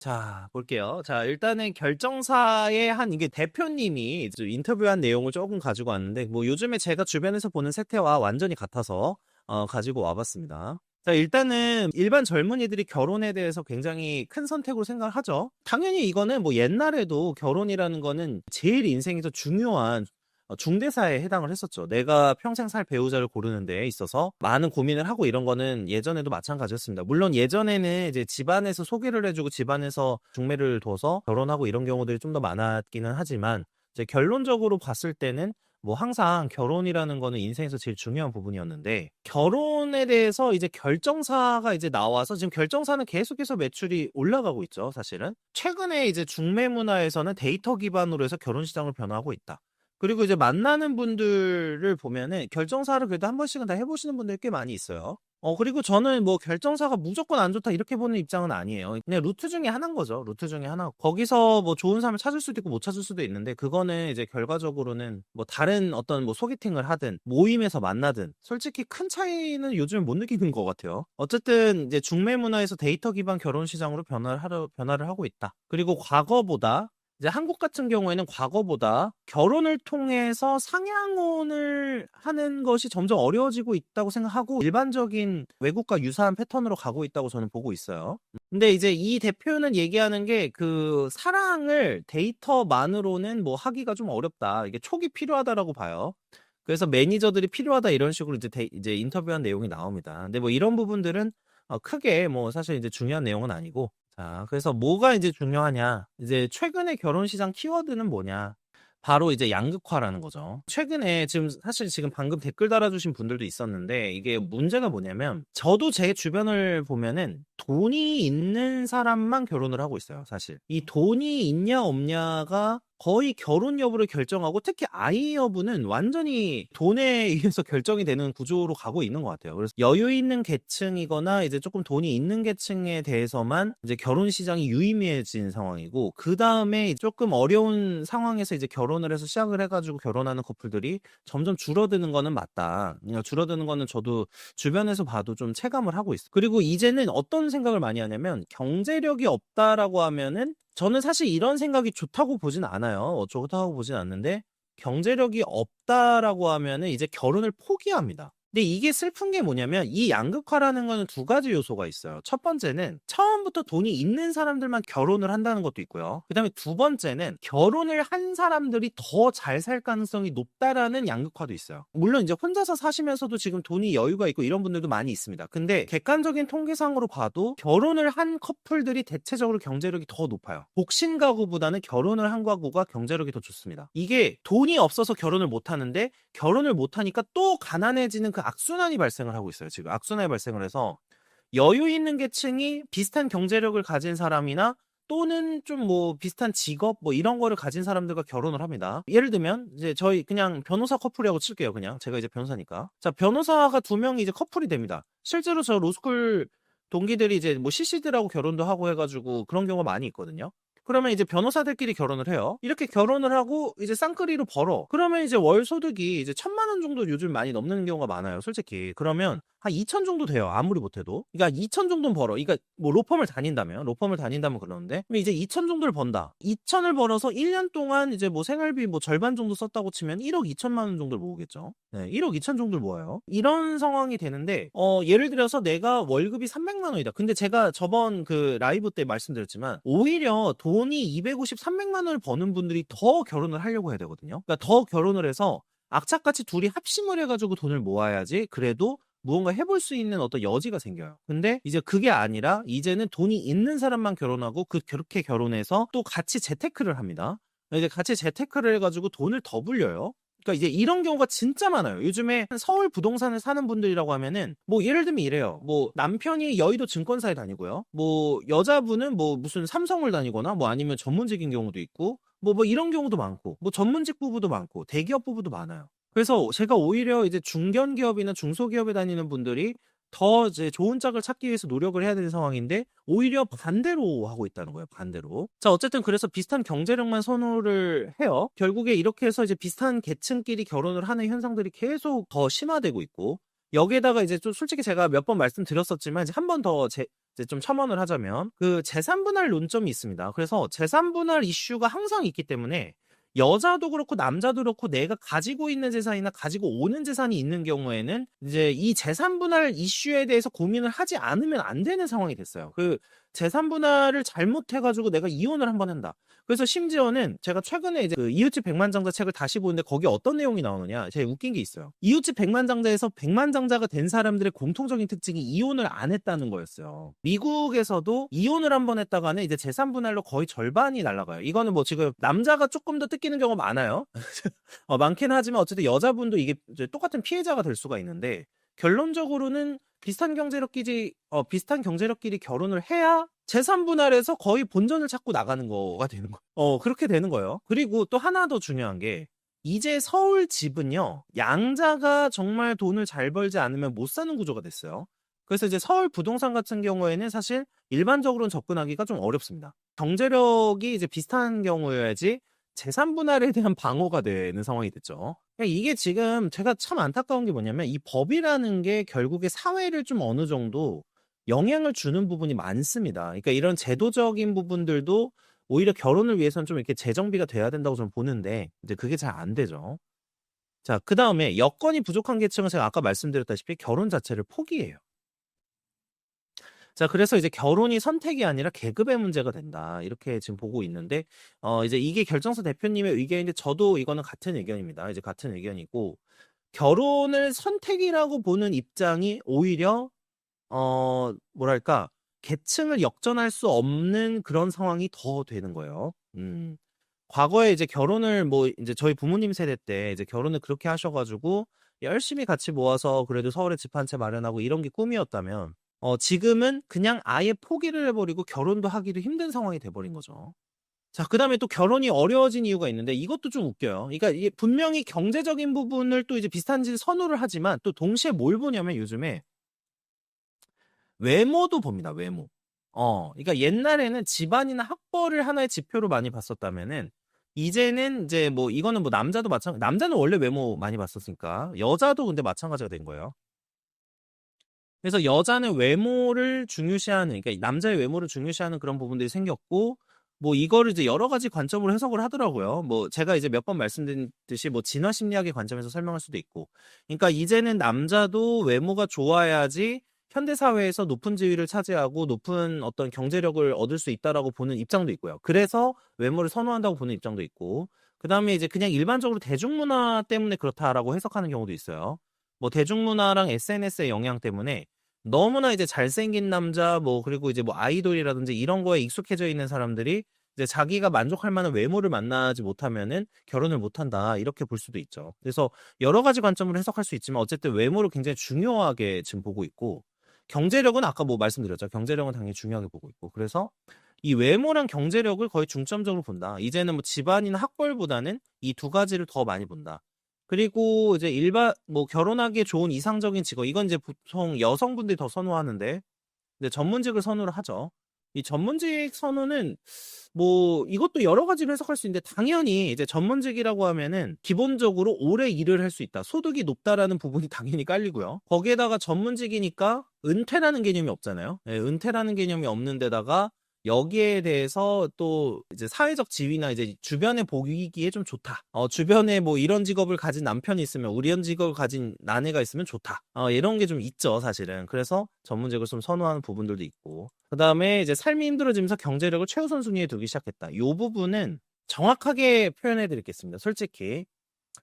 자, 볼게요. 자, 일단은 결정사의 한 이게 대표님이 좀 인터뷰한 내용을 조금 가지고 왔는데, 뭐 요즘에 제가 주변에서 보는 세태와 완전히 같아서 어, 가지고 와봤습니다. 자, 일단은 일반 젊은이들이 결혼에 대해서 굉장히 큰 선택으로 생각을 하죠. 당연히 이거는 뭐 옛날에도 결혼이라는 거는 제일 인생에서 중요한 어, 중대사에 해당을 했었죠. 내가 평생 살 배우자를 고르는 데 있어서 많은 고민을 하고 이런 거는 예전에도 마찬가지였습니다. 물론 예전에는 이제 집안에서 소개를 해주고 집안에서 중매를 둬서 결혼하고 이런 경우들이 좀 더 많았기는 하지만 이제 결론적으로 봤을 때는 뭐 항상 결혼이라는 거는 인생에서 제일 중요한 부분이었는데 결혼에 대해서 이제 결정사가 이제 나와서 지금 결정사는 계속해서 매출이 올라가고 있죠, 사실은. 최근에 이제 중매 문화에서는 데이터 기반으로 해서 결혼 시장을 변화하고 있다. 그리고 이제 만나는 분들을 보면은 결정사를 그래도 한 번씩은 다 해보시는 분들이 꽤 많이 있어요. 어, 그리고 저는 뭐 결정사가 무조건 안 좋다 이렇게 보는 입장은 아니에요. 그냥 루트 중에 하나인 거죠. 루트 중에 하나. 거기서 뭐 좋은 사람을 찾을 수도 있고 못 찾을 수도 있는데 그거는 이제 결과적으로는 뭐 다른 어떤 뭐 소개팅을 하든 모임에서 만나든 솔직히 큰 차이는 요즘 못 느끼는 것 같아요. 어쨌든 이제 중매 문화에서 데이터 기반 결혼 시장으로 변화를 하려, 변화를 하고 있다. 그리고 과거보다 이제 한국 같은 경우에는 과거보다 결혼을 통해서 상향혼을 하는 것이 점점 어려워지고 있다고 생각하고 일반적인 외국과 유사한 패턴으로 가고 있다고 저는 보고 있어요. 근데 이제 이 대표는 얘기하는 게 그 사랑을 데이터만으로는 뭐 하기가 좀 어렵다. 이게 촉이 필요하다라고 봐요. 그래서 매니저들이 필요하다 이런 식으로 이제 데, 이제 인터뷰한 내용이 나옵니다. 근데 뭐 이런 부분들은 어, 크게 뭐 사실 이제 중요한 내용은 아니고 자, 그래서 뭐가 이제 중요하냐? 이제 최근에 결혼 시장 키워드는 뭐냐? 바로 이제 양극화라는 거죠. 최근에 지금 사실 지금 방금 댓글 달아주신 분들도 있었는데 이게 문제가 뭐냐면 저도 제 주변을 보면은 돈이 있는 사람만 결혼을 하고 있어요, 사실. 이 돈이 있냐 없냐가 거의 결혼 여부를 결정하고 특히 아이 여부는 완전히 돈에 의해서 결정이 되는 구조로 가고 있는 것 같아요. 그래서 여유 있는 계층이거나 이제 조금 돈이 있는 계층에 대해서만 이제 결혼 시장이 유의미해진 상황이고 그 다음에 조금 어려운 상황에서 이제 결혼을 해서 시작을 해가지고 결혼하는 커플들이 점점 줄어드는 거는 맞다. 그러니까 줄어드는 거는 저도 주변에서 봐도 좀 체감을 하고 있어요. 그리고 이제는 어떤 생각을 많이 하냐면 경제력이 없다라고 하면은 저는 사실 이런 생각이 좋다고 보진 않아요. 어, 좋다고 보진 않는데 경제력이 없다라고 하면은 이제 결혼을 포기합니다. 근데 이게 슬픈 게 뭐냐면 이 양극화라는 거는 두 가지 요소가 있어요. 첫 번째는 처음부터 돈이 있는 사람들만 결혼을 한다는 것도 있고요. 그 다음에 두 번째는 결혼을 한 사람들이 더 잘 살 가능성이 높다라는 양극화도 있어요. 물론 이제 혼자서 사시면서도 지금 돈이 여유가 있고 이런 분들도 많이 있습니다. 근데 객관적인 통계상으로 봐도 결혼을 한 커플들이 대체적으로 경제력이 더 높아요. 복신 가구보다는 결혼을 한 가구가 경제력이 더 좋습니다. 이게 돈이 없어서 결혼을 못 하는데 결혼을 못 하니까 또 가난해지는 그 악순환이 발생을 하고 있어요. 지금 악순환이 발생을 해서 여유 있는 계층이 비슷한 경제력을 가진 사람이나 또는 좀 뭐 비슷한 직업 뭐 이런 거를 가진 사람들과 결혼을 합니다. 예를 들면 이제 저희 그냥 변호사 커플이라고 칠게요. 그냥 제가 이제 변호사니까. 자, 변호사가 두 명이 이제 커플이 됩니다. 실제로 저 로스쿨 동기들이 이제 뭐 CC들하고 결혼도 하고 해가지고 그런 경우가 많이 있거든요. 그러면 이제 변호사들끼리 결혼을 해요. 이렇게 결혼을 하고 이제 쌍끌이로 벌어. 그러면 이제 월 소득이 이제 천만 원 정도 요즘 많이 넘는 경우가 많아요. 솔직히. 그러면 한 2천 정도 돼요. 아무리 못해도. 그러니까 2천 정도는 벌어. 그러니까 뭐 로펌을 다닌다면, 로펌을 다닌다면 그러는데, 이제 2천 정도를 번다. 2천을 벌어서 1년 동안 이제 뭐 생활비 뭐 절반 정도 썼다고 치면 1억 2천만 원 정도를 모으겠죠. 네, 1억 2천 정도를 모아요. 이런 상황이 되는데, 어, 예를 들어서 내가 월급이 300만 원이다. 근데 제가 저번 그 라이브 때 말씀드렸지만, 오히려 돈이 250, 300만 원을 버는 분들이 더 결혼을 하려고 해야 되거든요. 그러니까 더 결혼을 해서 악착같이 둘이 합심을 해가지고 돈을 모아야지 그래도 무언가 해볼 수 있는 어떤 여지가 생겨요. 근데 이제 그게 아니라 이제는 돈이 있는 사람만 결혼하고 그 그렇게 결혼해서 또 같이 재테크를 합니다. 이제 같이 재테크를 해가지고 돈을 더 불려요. 그러니까 이제 이런 경우가 진짜 많아요. 요즘에 서울 부동산을 사는 분들이라고 하면은 뭐 예를 들면 이래요. 뭐 남편이 여의도 증권사에 다니고요. 뭐 여자분은 뭐 무슨 삼성을 다니거나 뭐 아니면 전문직인 경우도 있고 뭐, 뭐 이런 경우도 많고, 뭐 전문직 부부도 많고, 대기업 부부도 많아요. 그래서 제가 오히려 이제 중견 기업이나 중소기업에 다니는 분들이 더 이제 좋은 짝을 찾기 위해서 노력을 해야 되는 상황인데 오히려 반대로 하고 있다는 거예요. 반대로. 자, 어쨌든 그래서 비슷한 경제력만 선호를 해요. 결국에 이렇게 해서 이제 비슷한 계층끼리 결혼을 하는 현상들이 계속 더 심화되고 있고 여기에다가 이제 좀 솔직히 제가 몇 번 말씀드렸었지만 이제 한 번더제 이제 좀 첨언을 하자면 그 재산 분할 논점이 있습니다. 그래서 재산 분할 이슈가 항상 있기 때문에 여자도 그렇고 남자도 그렇고 내가 가지고 있는 재산이나 가지고 오는 재산이 있는 경우에는 이제 이 재산 분할 이슈에 대해서 고민을 하지 않으면 안 되는 상황이 됐어요. 그 재산 분할을 잘못해가지고 내가 이혼을 한 번 한다. 그래서 심지어는 제가 최근에 이제 그 이웃집 백만장자 책을 다시 보는데 거기 어떤 내용이 나오느냐. 제가 웃긴 게 있어요. 이웃집 백만장자에서 백만장자가 된 사람들의 공통적인 특징이 이혼을 안 했다는 거였어요. 미국에서도 이혼을 한 번 했다가는 이제 재산 분할로 거의 절반이 날라가요. 이거는 뭐 지금 남자가 조금 더 뜯기는 경우가 많아요. 어, 많긴 하지만 어쨌든 여자분도 이게 똑같은 피해자가 될 수가 있는데 결론적으로는 비슷한 경제력끼리 어, 비슷한 경제력끼리 결혼을 해야 재산 분할에서 거의 본전을 찾고 나가는 거가 되는 거예요. 어, 그렇게 되는 거예요. 그리고 또 하나 더 중요한 게 이제 서울 집은요. 양자가 정말 돈을 잘 벌지 않으면 못 사는 구조가 됐어요. 그래서 이제 서울 부동산 같은 경우에는 사실 일반적으로는 접근하기가 좀 어렵습니다. 경제력이 이제 비슷한 경우여야지 재산 분할에 대한 방어가 되는 상황이 됐죠. 그러니까 이게 지금 제가 참 안타까운 게 뭐냐면 이 법이라는 게 결국에 사회를 좀 어느 정도 영향을 주는 부분이 많습니다. 그러니까 이런 제도적인 부분들도 오히려 결혼을 위해서는 좀 이렇게 재정비가 돼야 된다고 저는 보는데 이제 그게 잘 안 되죠. 자, 그 다음에 여건이 부족한 계층은 제가 아까 말씀드렸다시피 결혼 자체를 포기해요. 자, 그래서 이제 결혼이 선택이 아니라 계급의 문제가 된다. 이렇게 지금 보고 있는데, 어, 이제 이게 결정사 대표님의 의견인데, 저도 이거는 같은 의견입니다. 이제 같은 의견이고, 결혼을 선택이라고 보는 입장이 오히려, 어, 뭐랄까, 계층을 역전할 수 없는 그런 상황이 더 되는 거예요. 음. 과거에 이제 결혼을 뭐, 이제 저희 부모님 세대 때 이제 결혼을 그렇게 하셔가지고, 열심히 같이 모아서 그래도 서울에 집 한 채 마련하고 이런 게 꿈이었다면, 어, 지금은 그냥 아예 포기를 해버리고 결혼도 하기도 힘든 상황이 돼버린 거죠. 자, 그 다음에 또 결혼이 어려워진 이유가 있는데 이것도 좀 웃겨요. 그러니까 이게 분명히 경제적인 부분을 또 이제 비슷한 지 선호를 하지만 또 동시에 뭘 보냐면 요즘에 외모도 봅니다, 외모. 어, 그러니까 옛날에는 집안이나 학벌을 하나의 지표로 많이 봤었다면은 이제는 이제 뭐 이거는 뭐 남자도 마찬가지, 남자는 원래 외모 많이 봤었으니까 여자도 근데 마찬가지가 된 거예요. 그래서 여자는 외모를 중요시하는, 그러니까 남자의 외모를 중요시하는 그런 부분들이 생겼고, 뭐 이거를 이제 여러 가지 관점으로 해석을 하더라고요. 뭐 제가 이제 몇 번 말씀드렸듯이 뭐 진화 심리학의 관점에서 설명할 수도 있고, 그러니까 이제는 남자도 외모가 좋아야지 현대 사회에서 높은 지위를 차지하고 높은 어떤 경제력을 얻을 수 있다라고 보는 입장도 있고요. 그래서 외모를 선호한다고 보는 입장도 있고, 그 다음에 이제 그냥 일반적으로 대중문화 때문에 그렇다라고 해석하는 경우도 있어요. 뭐 대중문화랑 SNS의 영향 때문에 너무나 이제 잘생긴 남자 뭐 그리고 이제 뭐 아이돌이라든지 이런 거에 익숙해져 있는 사람들이 이제 자기가 만족할 만한 외모를 만나지 못하면은 결혼을 못 한다. 이렇게 볼 수도 있죠. 그래서 여러 가지 관점으로 해석할 수 있지만 어쨌든 외모를 굉장히 중요하게 지금 보고 있고 경제력은 아까 뭐 말씀드렸죠. 경제력은 당연히 중요하게 보고 있고. 그래서 이 외모랑 경제력을 거의 중점적으로 본다. 이제는 뭐 집안이나 학벌보다는 이 두 가지를 더 많이 본다. 그리고 이제 일반 뭐 결혼하기에 좋은 이상적인 직업 이건 이제 보통 여성분들이 더 선호하는데 근데 전문직을 선호를 하죠. 이 전문직 선호는 뭐 이것도 여러 가지로 해석할 수 있는데 당연히 이제 전문직이라고 하면은 기본적으로 오래 일을 할 수 있다. 소득이 높다라는 부분이 당연히 깔리고요. 거기에다가 전문직이니까 은퇴라는 개념이 없잖아요. 예, 은퇴라는 개념이 없는 데다가 여기에 대해서 또 이제 사회적 지위나 이제 주변에 보이기에 좀 좋다. 어, 주변에 뭐 이런 직업을 가진 남편이 있으면 우리 이런 직업을 가진 아내가 있으면 좋다. 어, 이런 게 좀 있죠, 사실은. 그래서 전문직을 좀 선호하는 부분들도 있고. 그 다음에 이제 삶이 힘들어지면서 경제력을 최우선 순위에 두기 시작했다. 이 부분은 정확하게 표현해 드리겠습니다. 솔직히.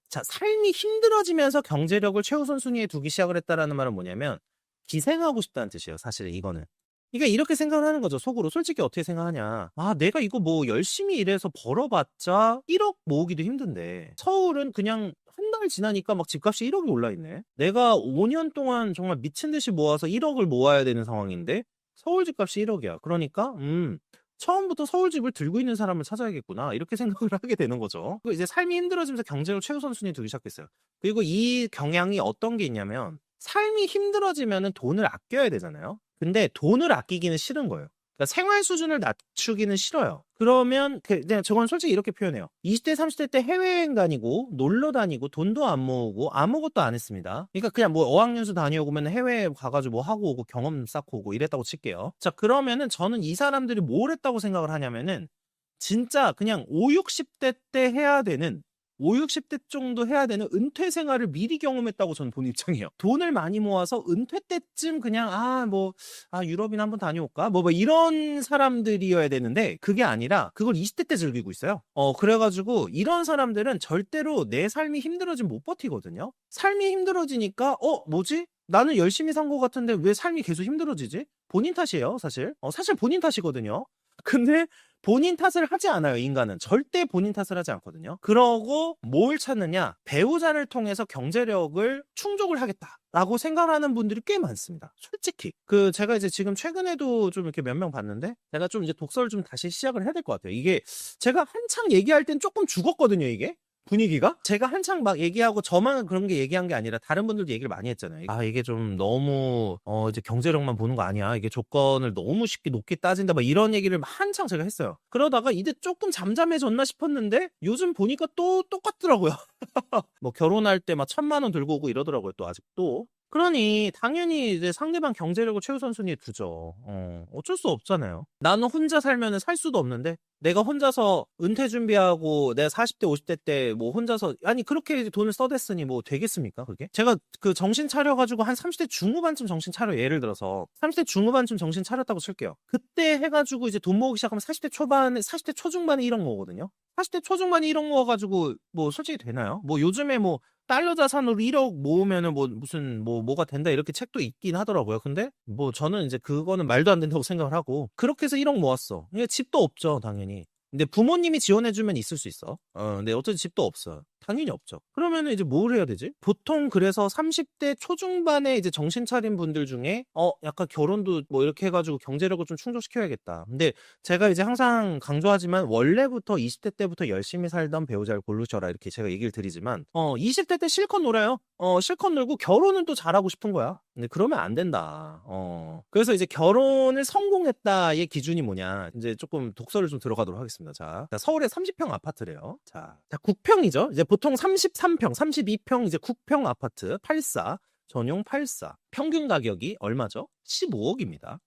자, 삶이 힘들어지면서 경제력을 최우선 순위에 두기 시작을 했다라는 말은 뭐냐면 기생하고 싶다는 뜻이에요. 사실 이거는. 그러니까 이렇게 생각을 하는 거죠. 속으로 솔직히 어떻게 생각하냐. 아, 내가 이거 뭐 열심히 일해서 벌어봤자 1억 모으기도 힘든데 서울은 그냥 한 달 지나니까 막 집값이 1억이 올라 있네. 내가 5년 동안 정말 미친 듯이 모아서 1억을 모아야 되는 상황인데 서울 집값이 1억이야. 그러니까 음. 처음부터 서울집을 들고 있는 사람을 찾아야겠구나. 이렇게 생각을 하게 되는 거죠. 그리고 이제 삶이 힘들어지면서 경제를 최우선 순위에 두기 시작했어요. 그리고 이 경향이 어떤 게 있냐면 삶이 힘들어지면은 돈을 아껴야 되잖아요. 근데 돈을 아끼기는 싫은 거예요. 그러니까 생활 수준을 낮추기는 싫어요. 그러면 그 그냥 저건 솔직히 이렇게 표현해요. 20대 30대 때 해외여행 다니고 놀러 다니고 돈도 안 모으고 아무것도 안 했습니다. 그러니까 그냥 뭐 어학연수 다녀오고 면 해외 가가지고 뭐 하고 오고 경험 쌓고 오고 이랬다고 칠게요. 자 그러면은 저는 이 사람들이 뭘 했다고 생각을 하냐면은 진짜 그냥 5, 60대 때 해야 되는 5, 60대 정도 해야 되는 은퇴 생활을 미리 경험했다고 저는 본 입장이에요. 돈을 많이 모아서 은퇴 때쯤 그냥 아 뭐 아 유럽이나 한번 다녀올까 뭐, 뭐 이런 사람들이어야 되는데 그게 아니라 그걸 20대 때 즐기고 있어요. 어 그래가지고 이런 사람들은 절대로 내 삶이 힘들어지면 못 버티거든요. 삶이 힘들어지니까 어 뭐지? 나는 열심히 산 것 같은데 왜 삶이 계속 힘들어지지? 본인 탓이에요, 사실. 어, 사실 본인 탓이거든요. 근데 본인 탓을 하지 않아요, 인간은. 절대 본인 탓을 하지 않거든요. 그러고 뭘 찾느냐? 배우자를 통해서 경제력을 충족을 하겠다 라고 생각하는 분들이 꽤 많습니다. 솔직히. 그 제가 이제 지금 최근에도 좀 이렇게 몇 명 봤는데 제가 좀 이제 독서를 좀 다시 시작을 해야 될 것 같아요. 이게 제가 한창 얘기할 땐 조금 죽었거든요, 이게. 분위기가? 제가 한창 막 얘기하고 저만 그런 게 얘기한 게 아니라 다른 분들도 얘기를 많이 했잖아요. 아, 이게 좀 너무, 어, 이제 경제력만 보는 거 아니야. 이게 조건을 너무 쉽게 높게 따진다. 막 이런 얘기를 한창 제가 했어요. 그러다가 이제 조금 잠잠해졌나 싶었는데 요즘 보니까 또 똑같더라고요. 뭐 결혼할 때 막 천만 원 들고 오고 이러더라고요. 또 아직도. 그러니 당연히 이제 상대방 경제력을 최우선순위에 두죠. 어, 어쩔 수 없잖아요. 나는 혼자 살면은 살 수도 없는데 내가 혼자서 은퇴 준비하고 내가 40대 50대 때 뭐 혼자서 아니 그렇게 돈을 써댔으니 뭐 되겠습니까 그게? 제가 그 정신 차려가지고 한 30대 중후반쯤 정신 차려 예를 들어서 30대 중후반쯤 정신 차렸다고 칠게요. 그때 해가지고 이제 돈 모으기 시작하면 40대 초반에 40대 초중반에 1억 모으거든요. 40대 초중반에 1억 모아가지고 뭐 솔직히 되나요? 뭐 요즘에 뭐 달러 자산으로 1억 모으면은 뭐 무슨 뭐 뭐가 된다 이렇게 책도 있긴 하더라고요. 근데 뭐 저는 이제 그거는 말도 안 된다고 생각을 하고 그렇게 해서 1억 모았어. 이게 집도 없죠, 당연히. 근데 부모님이 지원해주면 있을 수 있어. 어, 근데 어차피 집도 없어. 당연히 없죠. 그러면은 이제 뭘 해야 되지? 보통 그래서 30대 초중반에 이제 정신 차린 분들 중에 어, 약간 결혼도 뭐 이렇게 해가지고 경제력을 좀 충족시켜야겠다. 근데 제가 이제 항상 강조하지만 원래부터 20대 때부터 열심히 살던 배우자를 고르셔라 이렇게 제가 얘기를 드리지만 어, 20대 때 실컷 놀아요. 어, 실컷 놀고 결혼은 또 잘하고 싶은 거야. 근데 그러면 안 된다. 어. 그래서 이제 결혼을 성공했다의 기준이 뭐냐. 이제 조금 독서를 좀 들어가도록 하겠습니다. 자, 자, 서울에 30평 아파트래요. 자, 자, 국평이죠. 이제 보통 33평, 32평 이제 국평 아파트 84 전용 84 평균 가격이 얼마죠? 15억입니다.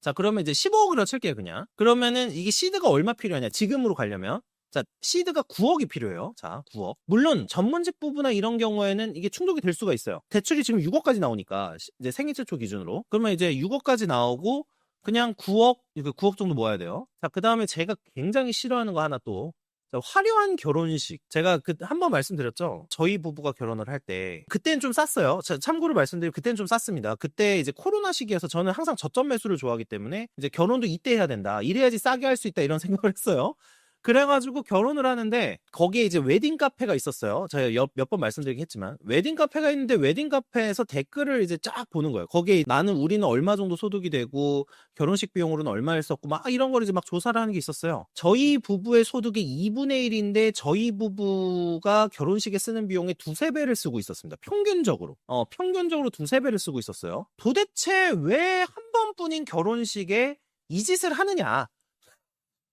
자, 그러면 이제 15억으로 칠게요, 그냥. 그러면은 이게 시드가 얼마 필요하냐? 지금으로 가려면 자, 시드가 9억이 필요해요. 자, 9억. 물론 전문직 부부나 이런 경우에는 이게 충족이 될 수가 있어요. 대출이 지금 6억까지 나오니까 시- 이제 생애 최초 기준으로. 그러면 이제 6억까지 나오고 그냥 9억, 이거 9억 정도 모아야 돼요. 자, 그 다음에 제가 굉장히 싫어하는 거 하나 또 자, 화려한 결혼식. 제가 그 한 번 말씀드렸죠. 저희 부부가 결혼을 할 때 그때는 좀 쌌어요. 자, 참고로 말씀드리면 그때는 좀 쌌습니다. 그때 이제 코로나 시기여서 저는 항상 저점 매수를 좋아하기 때문에 이제 결혼도 이때 해야 된다. 이래야지 싸게 할 수 있다 이런 생각을 했어요. 그래가지고 결혼을 하는데 거기에 이제 웨딩 카페가 있었어요. 제가 몇 번 말씀드리긴 했지만 웨딩 카페가 있는데 웨딩 카페에서 댓글을 이제 쫙 보는 거예요. 거기에 나는 우리는 얼마 정도 소득이 되고 결혼식 비용으로는 얼마를 썼고 막 이런 걸 이제 막 조사를 하는 게 있었어요. 저희 부부의 소득이 2분의 1인데 저희 부부가 결혼식에 쓰는 비용의 두세 배를 쓰고 있었습니다. 평균적으로. 어, 평균적으로 두세 배를 쓰고 있었어요. 도대체 왜 한 번뿐인 결혼식에 이 짓을 하느냐?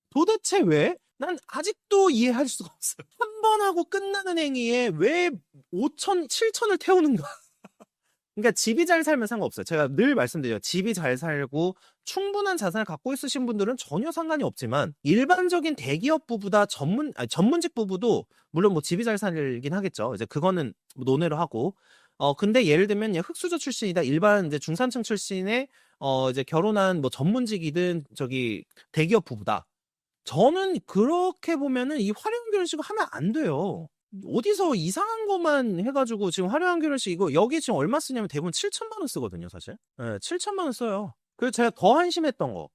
도대체 왜? 난 아직도 이해할 수가 없어요. 한 번 하고 끝나는 행위에 왜 5천, 7천을 태우는가? 그러니까 집이 잘 살면 상관없어요. 제가 늘 말씀드려요. 집이 잘 살고 충분한 자산을 갖고 있으신 분들은 전혀 상관이 없지만 일반적인 대기업 부부다 전문 아니, 전문직 부부도 물론 뭐 집이 잘 살긴 하겠죠. 이제 그거는 논외로 하고 어 근데 예를 들면 흑수저 출신이다 일반 이제 중산층 출신의 어 이제 결혼한 뭐 전문직이든 저기 대기업 부부다. 저는 그렇게 보면은 이 화려한 결혼식을 하면 안 돼요. 어디서 이상한 것만 해가지고 지금 화려한 결혼식 이거 여기 지금 얼마 쓰냐면 대부분 7천만 원 쓰거든요, 사실. 예, 7천만 원 써요. 그래서 제가 더 한심했던 거.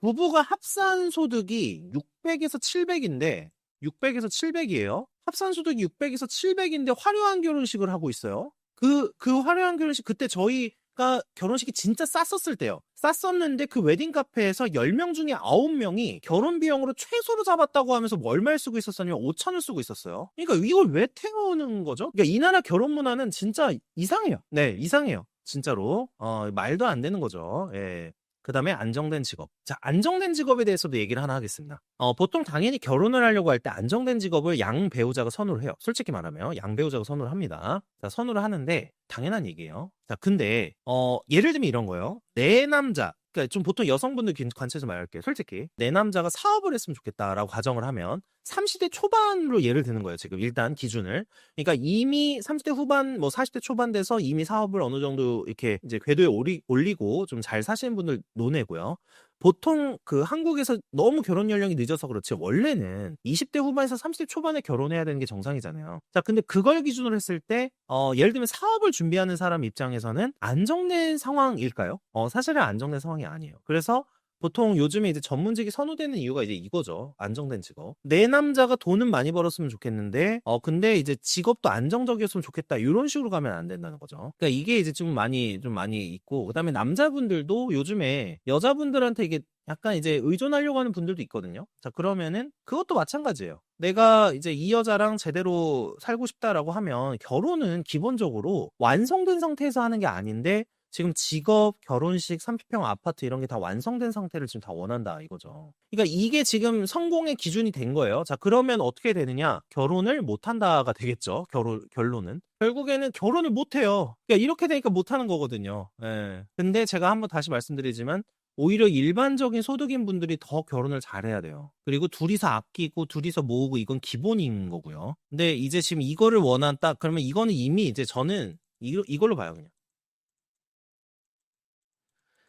부부가 합산 소득이 600에서 700인데 600에서 700이에요. 합산 소득이 600에서 700인데 화려한 결혼식을 하고 있어요. 그, 그 화려한 결혼식 그때 저희가 결혼식이 진짜 쌌었을 때요. 쌌었는데 그 웨딩 카페에서 10명 중에 9명이 결혼 비용으로 최소로 잡았다고 하면서 뭐 얼마를 쓰고 있었냐면 5천을 쓰고 있었어요. 그러니까 이걸 왜 태우는 거죠? 그러니까 이 나라 결혼 문화는 진짜 이상해요. 네, 이상해요. 진짜로. 어, 말도 안 되는 거죠. 예. 그 다음에 안정된 직업. 자, 안정된 직업에 대해서도 얘기를 하나 하겠습니다. 어, 보통 당연히 결혼을 하려고 할 때 안정된 직업을 양 배우자가 선호를 해요. 솔직히 말하면 양 배우자가 선호를 합니다. 자, 선호를 하는데 당연한 얘기예요. 자, 근데 어, 예를 들면 이런 거예요. 내 남자 그러니까 좀 보통 여성분들 긴- 관점에서 말할게요. 솔직히 내 남자가 사업을 했으면 좋겠다라고 가정을 하면 30대 초반으로 예를 드는 거예요. 지금 일단 기준을. 그러니까 이미 30대 후반, 뭐 40대 초반 돼서 이미 사업을 어느 정도 이렇게 이제 궤도에 올리, 올리고 좀 잘 사시는 분들 논외고요. 보통 그 한국에서 너무 결혼 연령이 늦어서 그렇지 원래는 20대 후반에서 30대 초반에 결혼해야 되는 게 정상이잖아요. 자, 근데 그걸 기준으로 했을 때 어, 예를 들면 사업을 준비하는 사람 입장에서는 안정된 상황일까요? 어, 사실은 안정된 상황이 아니에요. 그래서 보통 요즘에 이제 전문직이 선호되는 이유가 이제 이거죠. 안정된 직업. 내 남자가 돈은 많이 벌었으면 좋겠는데, 어, 근데 이제 직업도 안정적이었으면 좋겠다. 이런 식으로 가면 안 된다는 거죠. 그러니까 이게 이제 좀 많이, 좀 많이 있고, 그 다음에 남자분들도 요즘에 여자분들한테 이게 약간 이제 의존하려고 하는 분들도 있거든요. 자, 그러면은 그것도 마찬가지예요. 내가 이제 이 여자랑 제대로 살고 싶다라고 하면 결혼은 기본적으로 완성된 상태에서 하는 게 아닌데 지금 직업, 결혼식, 30평 아파트 이런 게 다 완성된 상태를 지금 다 원한다 이거죠. 그러니까 이게 지금 성공의 기준이 된 거예요. 자, 그러면 어떻게 되느냐? 결혼을 못 한다가 되겠죠. 결혼 결론은. 결국에는 결혼을 못 해요. 그러니까 이렇게 되니까 못 하는 거거든요. 예. 근데 제가 한번 다시 말씀드리지만 오히려 일반적인 소득인 분들이 더 결혼을 잘해야 돼요. 그리고 둘이서 아끼고 둘이서 모으고 이건 기본인 거고요. 근데 이제 지금 이거를 원한다. 그러면 이거는 이미 이제 저는 이, 이걸로 봐요 그냥.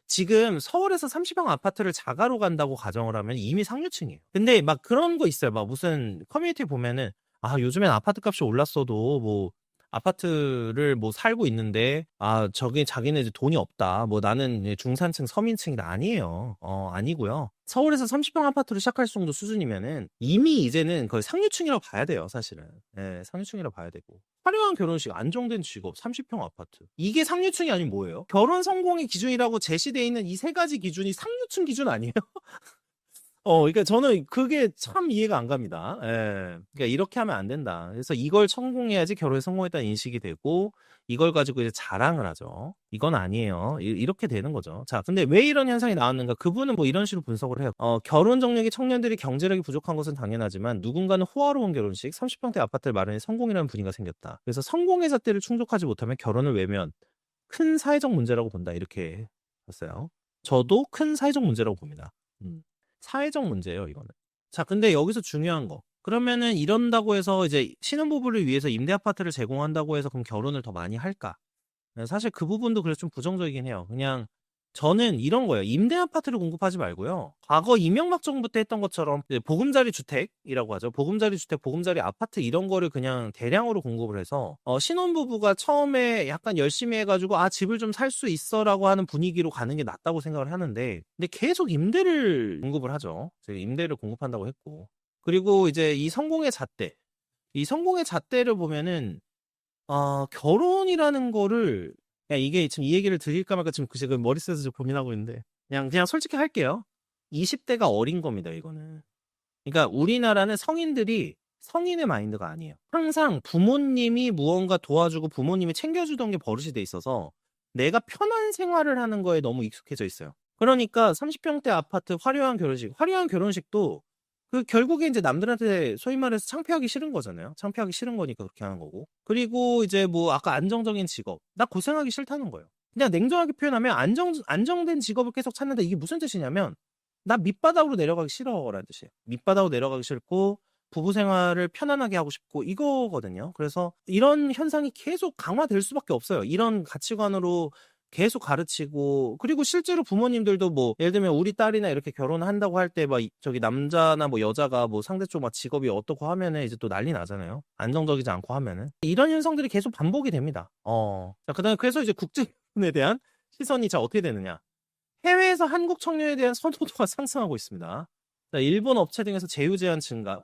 지금 서울에서 30평 아파트를 자가로 간다고 가정을 하면 이미 상류층이에요. 근데 막 그런 거 있어요. 막 무슨 커뮤니티 보면은 아 요즘엔 아파트 값이 올랐어도 뭐 아파트를 뭐 살고 있는데 아 저게 자기네 이제 돈이 없다. 뭐 나는 중산층 서민층이다 아니에요. 어 아니고요. 서울에서 30평 아파트로 시작할 정도 수준이면은 이미 이제는 거의 상류층이라고 봐야 돼요, 사실은. 예, 상류층이라고 봐야 되고. 화려한 결혼식, 안정된 직업, 30평 아파트. 이게 상류층이 아니면 뭐예요? 결혼 성공의 기준이라고 제시되어 있는 이 세 가지 기준이 상류층 기준 아니에요? 어, 그러니까 저는 그게 참 이해가 안 갑니다. 예. 그러니까 이렇게 하면 안 된다. 그래서 이걸 성공해야지 결혼에 성공했다는 인식이 되고 이걸 가지고 이제 자랑을 하죠. 이건 아니에요. 이- 이렇게 되는 거죠. 자, 근데 왜 이런 현상이 나왔는가? 그분은 뭐 이런 식으로 분석을 해요. 어, 결혼 정력이 청년들이 경제력이 부족한 것은 당연하지만 누군가는 호화로운 결혼식, 30평대 아파트를 마련해 성공이라는 분위기가 생겼다. 그래서 성공의 잣대를 충족하지 못하면 결혼을 외면 큰 사회적 문제라고 본다. 이렇게 했어요. 저도 큰 사회적 문제라고 봅니다. 음. 사회적 문제예요, 이거는. 자, 근데 여기서 중요한 거. 그러면은 이런다고 해서 이제 신혼부부를 위해서 임대 아파트를 제공한다고 해서 그럼 결혼을 더 많이 할까? 네, 사실 그 부분도 그래서 좀 부정적이긴 해요. 그냥 저는 이런 거예요. 임대 아파트를 공급하지 말고요. 과거 이명박 정부 때 했던 것처럼 보금자리 주택이라고 하죠. 보금자리 주택, 보금자리 아파트 이런 거를 그냥 대량으로 공급을 해서 어, 신혼부부가 처음에 약간 열심히 해가지고 아 집을 좀 살 수 있어라고 하는 분위기로 가는 게 낫다고 생각을 하는데 근데 계속 임대를 공급을 하죠. 임대를 공급한다고 했고 그리고 이제 이 성공의 잣대, 이 성공의 잣대를 보면은 어, 결혼이라는 거를 야, 이게 지금 이 얘기를 드릴까 말까 지금 그 지금 머릿속에서 지금 고민하고 있는데 그냥 그냥 솔직히 할게요. 20대가 어린 겁니다, 이거는. 그러니까 우리나라는 성인들이 성인의 마인드가 아니에요. 항상 부모님이 무언가 도와주고 부모님이 챙겨주던 게 버릇이 돼 있어서 내가 편한 생활을 하는 거에 너무 익숙해져 있어요. 그러니까 30평대 아파트 화려한 결혼식, 화려한 결혼식도 그 결국에 이제 남들한테 소위 말해서 창피하기 싫은 거잖아요. 창피하기 싫은 거니까 그렇게 하는 거고. 그리고 이제 뭐 아까 안정적인 직업. 나 고생하기 싫다는 거예요. 그냥 냉정하게 표현하면 안정 안정된 직업을 계속 찾는다. 이게 무슨 뜻이냐면 나 밑바닥으로 내려가기 싫어라는 뜻이에요. 밑바닥으로 내려가기 싫고 부부 생활을 편안하게 하고 싶고 이거거든요. 그래서 이런 현상이 계속 강화될 수밖에 없어요. 이런 가치관으로 계속 가르치고 그리고 실제로 부모님들도 뭐 예를 들면 우리 딸이나 이렇게 결혼한다고 할 때 막 저기 남자나 뭐 여자가 뭐 상대 쪽 막 직업이 어떻고 하면은 이제 또 난리 나잖아요. 안정적이지 않고 하면은 이런 현상들이 계속 반복이 됩니다. 어. 자, 그다음에 그래서 이제 국제에 대한 시선이 자 어떻게 되느냐? 해외에서 한국 청년에 대한 선호도가 상승하고 있습니다. 자, 일본 업체 등에서 제휴 제한 증가.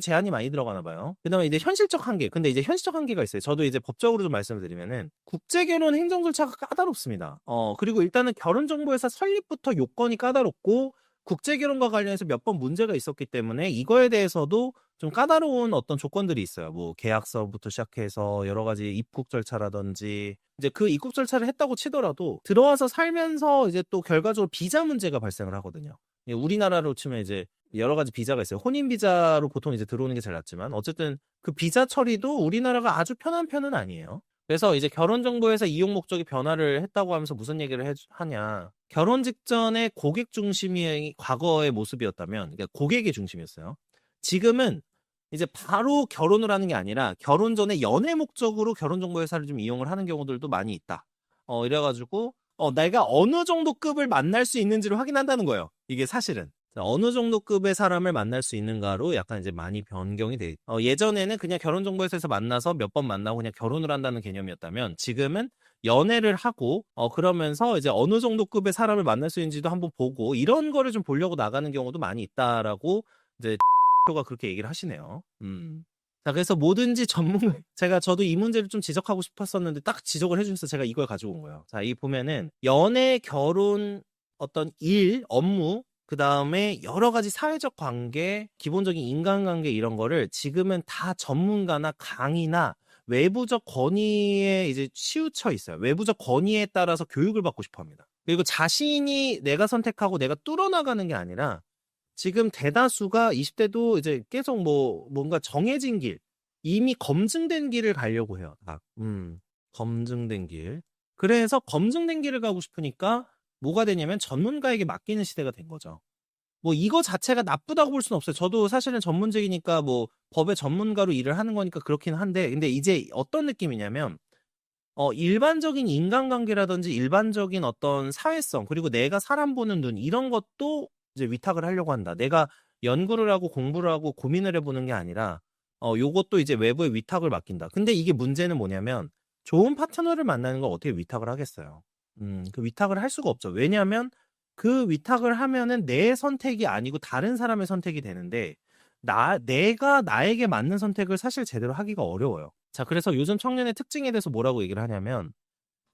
제한이 많이 들어가나 봐요. 그다음에 이제 현실적 한계. 근데 이제 현실적 한계가 있어요. 저도 이제 법적으로 좀 말씀을 드리면은 국제 결혼 행정 절차가 까다롭습니다. 어, 그리고 일단은 결혼 정보회사 설립부터 요건이 까다롭고 국제 결혼과 관련해서 몇 번 문제가 있었기 때문에 이거에 대해서도 좀 까다로운 어떤 조건들이 있어요. 뭐 계약서부터 시작해서 여러 가지 입국 절차라든지 이제 그 입국 절차를 했다고 치더라도 들어와서 살면서 이제 또 결과적으로 비자 문제가 발생을 하거든요. 예, 우리나라로 치면 이제 여러 가지 비자가 있어요. 혼인 비자로 보통 이제 들어오는 게 제일 낫지만 어쨌든 그 비자 처리도 우리나라가 아주 편한 편은 아니에요. 그래서 이제 결혼 정보에서 이용 목적이 변화를 했다고 하면서 무슨 얘기를 해, 하냐. 결혼 직전에 고객 중심이 과거의 모습이었다면, 그러니까 고객의 중심이었어요. 지금은 이제 바로 결혼을 하는 게 아니라 결혼 전에 연애 목적으로 결혼 정보 회사를 좀 이용을 하는 경우들도 많이 있다. 어, 이래가지고, 어, 내가 어느 정도 급을 만날 수 있는지를 확인한다는 거예요. 이게 사실은. 어느 정도 급의 사람을 만날 수 있는가로 약간 이제 많이 변경이 돼. 어, 예전에는 그냥 결혼정보회사에서 만나서 몇 번 만나고 그냥 결혼을 한다는 개념이었다면 지금은 연애를 하고 어 그러면서 이제 어느 정도 급의 사람을 만날 수 있는지도 한번 보고 이런 거를 좀 보려고 나가는 경우도 많이 있다라고 이제 가 그렇게 얘기를 하시네요. 음. 자, 그래서 뭐든지 전문, 제가 저도 이 문제를 좀 지적하고 싶었었는데 딱 지적을 해주셔서 제가 이걸 가지고 온 거예요. 자, 이 보면은 연애, 결혼, 어떤 일, 업무, 그 다음에 여러 가지 사회적 관계, 기본적인 인간관계 이런 거를 지금은 다 전문가나 강의나 외부적 권위에 이제 치우쳐 있어요. 외부적 권위에 따라서 교육을 받고 싶어 합니다. 그리고 자신이 내가 선택하고 내가 뚫어나가는 게 아니라 지금 대다수가 20대도 이제 계속 뭐 뭔가 정해진 길, 이미 검증된 길을 가려고 해요. 딱. 음, 검증된 길. 그래서 검증된 길을 가고 싶으니까 뭐가 되냐면 전문가에게 맡기는 시대가 된 거죠. 뭐 이거 자체가 나쁘다고 볼 수는 없어요. 저도 사실은 전문직이니까 뭐 법의 전문가로 일을 하는 거니까 그렇긴 한데 근데 이제 어떤 느낌이냐면 어 일반적인 인간관계라든지 일반적인 어떤 사회성 그리고 내가 사람 보는 눈 이런 것도 이제 위탁을 하려고 한다. 내가 연구를 하고 공부를 하고 고민을 해보는 게 아니라 어 요것도 이제 외부에 위탁을 맡긴다. 근데 이게 문제는 뭐냐면 좋은 파트너를 만나는 걸 어떻게 위탁을 하겠어요. 음, 그 위탁을 할 수가 없죠. 왜냐하면 그 위탁을 하면은 내 선택이 아니고 다른 사람의 선택이 되는데 나 내가 나에게 맞는 선택을 사실 제대로 하기가 어려워요. 자, 그래서 요즘 청년의 특징에 대해서 뭐라고 얘기를 하냐면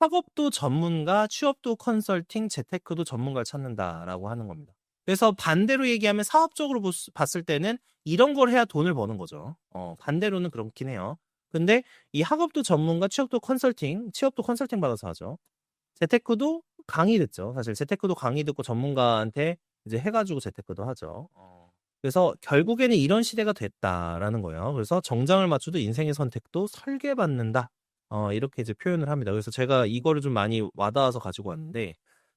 학업도 전문가, 취업도 컨설팅, 재테크도 전문가를 찾는다라고 하는 겁니다. 그래서 반대로 얘기하면 사업적으로 봤을 때는 이런 걸 해야 돈을 버는 거죠. 어, 반대로는 그렇긴 해요. 근데 이 학업도 전문가, 취업도 컨설팅, 취업도 컨설팅 받아서 하죠. 재테크도 강의 듣죠. 사실 재테크도 강의 듣고 전문가한테 이제 해가지고 재테크도 하죠. 어. 그래서 결국에는 이런 시대가 됐다라는 거예요. 그래서 정장을 맞춰도 인생의 선택도 설계받는다. 어, 이렇게 이제 표현을 합니다. 그래서 제가 이거를 좀 많이 와닿아서 가지고 왔는데,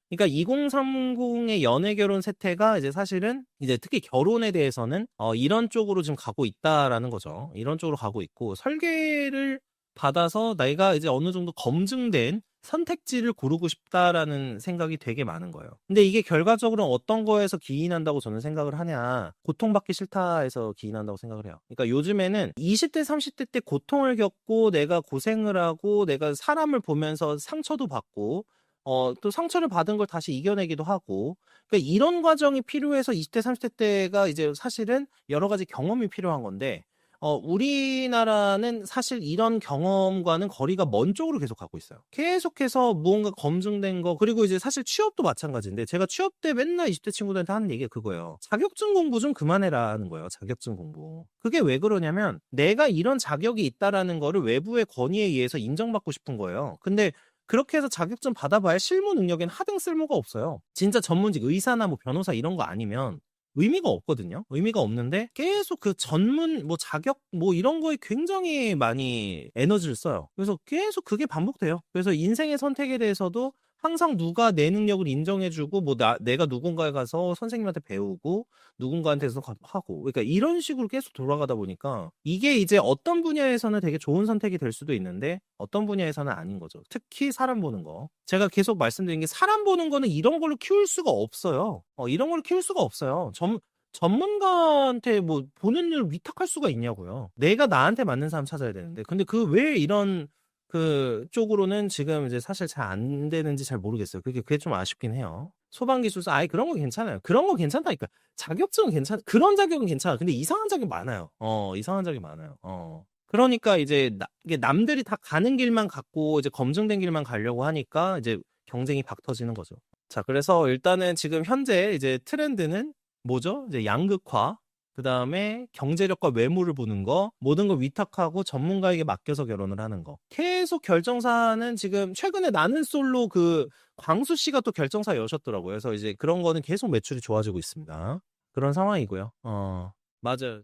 그러니까 2030의 연애 결혼 세태가 이제 사실은 이제 특히 결혼에 대해서는 어, 이런 쪽으로 지금 가고 있다라는 거죠. 이런 쪽으로 가고 있고 설계를 받아서 내가 이제 어느 정도 검증된 선택지를 고르고 싶다라는 생각이 되게 많은 거예요. 근데 이게 결과적으로 어떤 거에서 기인한다고 저는 생각을 하냐. 고통받기 싫다해서 기인한다고 생각을 해요. 그러니까 요즘에는 20대, 30대 때 고통을 겪고 내가 고생을 하고 내가 사람을 보면서 상처도 받고 어, 또 상처를 받은 걸 다시 이겨내기도 하고, 그러니까 이런 과정이 필요해서 20대, 30대 때가 이제 사실은 여러 가지 경험이 필요한 건데, 어, 우리나라는 사실 이런 경험과는 거리가 먼 쪽으로 계속 가고 있어요. 계속해서 무언가 검증된 거, 그리고 이제 사실 취업도 마찬가지인데, 제가 취업 때 맨날 20대 친구들한테 하는 얘기가 그거예요. 자격증 공부 좀 그만해라는 거예요. 자격증 공부. 그게 왜 그러냐면, 내가 이런 자격이 있다라는 거를 외부의 권위에 의해서 인정받고 싶은 거예요. 근데 그렇게 해서 자격증 받아봐야 실무 능력엔 하등 쓸모가 없어요. 진짜 전문직 의사나 뭐 변호사 이런 거 아니면 의미가 없거든요. 의미가 없는데 계속 그 전문 뭐 자격 뭐 이런 거에 굉장히 많이 에너지를 써요. 그래서 계속 그게 반복돼요. 그래서 인생의 선택에 대해서도 항상 누가 내 능력을 인정해주고 뭐 나, 내가 누군가에 가서 선생님한테 배우고 누군가한테서 하고 그러니까 이런 식으로 계속 돌아가다 보니까 이게 이제 어떤 분야에서는 되게 좋은 선택이 될 수도 있는데 어떤 분야에서는 아닌 거죠. 특히 사람 보는 거. 제가 계속 말씀드린 게 사람 보는 거는 이런 걸로 키울 수가 없어요. 어, 이런 걸로 키울 수가 없어요. 전, 전문가한테 뭐 보는 일 위탁할 수가 있냐고요. 내가 나한테 맞는 사람 찾아야 되는데. 근데 그 왜 이런 그 쪽으로는 지금 이제 사실 잘 안 되는지 잘 모르겠어요. 그게 그게 좀 아쉽긴 해요. 소방 기술사 아예 그런 거 괜찮아요. 그런 거 괜찮다니까. 자격증은 괜찮 그런 자격은 괜찮아. 근데 이상한 자격 많아요. 어, 이상한 자격 많아요. 어. 그러니까 이제 나, 이게 남들이 다 가는 길만 갖고 이제 검증된 길만 가려고 하니까 이제 경쟁이 박 터지는 거죠. 자, 그래서 일단은 지금 현재 이제 트렌드는 뭐죠? 이제 양극화, 그 다음에 경제력과 외모를 보는 거, 모든 걸 위탁하고 전문가에게 맡겨서 결혼을 하는 거. 계속 결정사는 지금 최근에 나는 솔로 그 광수 씨가 또 결정사 여셨더라고요. 그래서 이제 그런 거는 계속 매출이 좋아지고 있습니다. 그런 상황이고요. 어, 맞아요.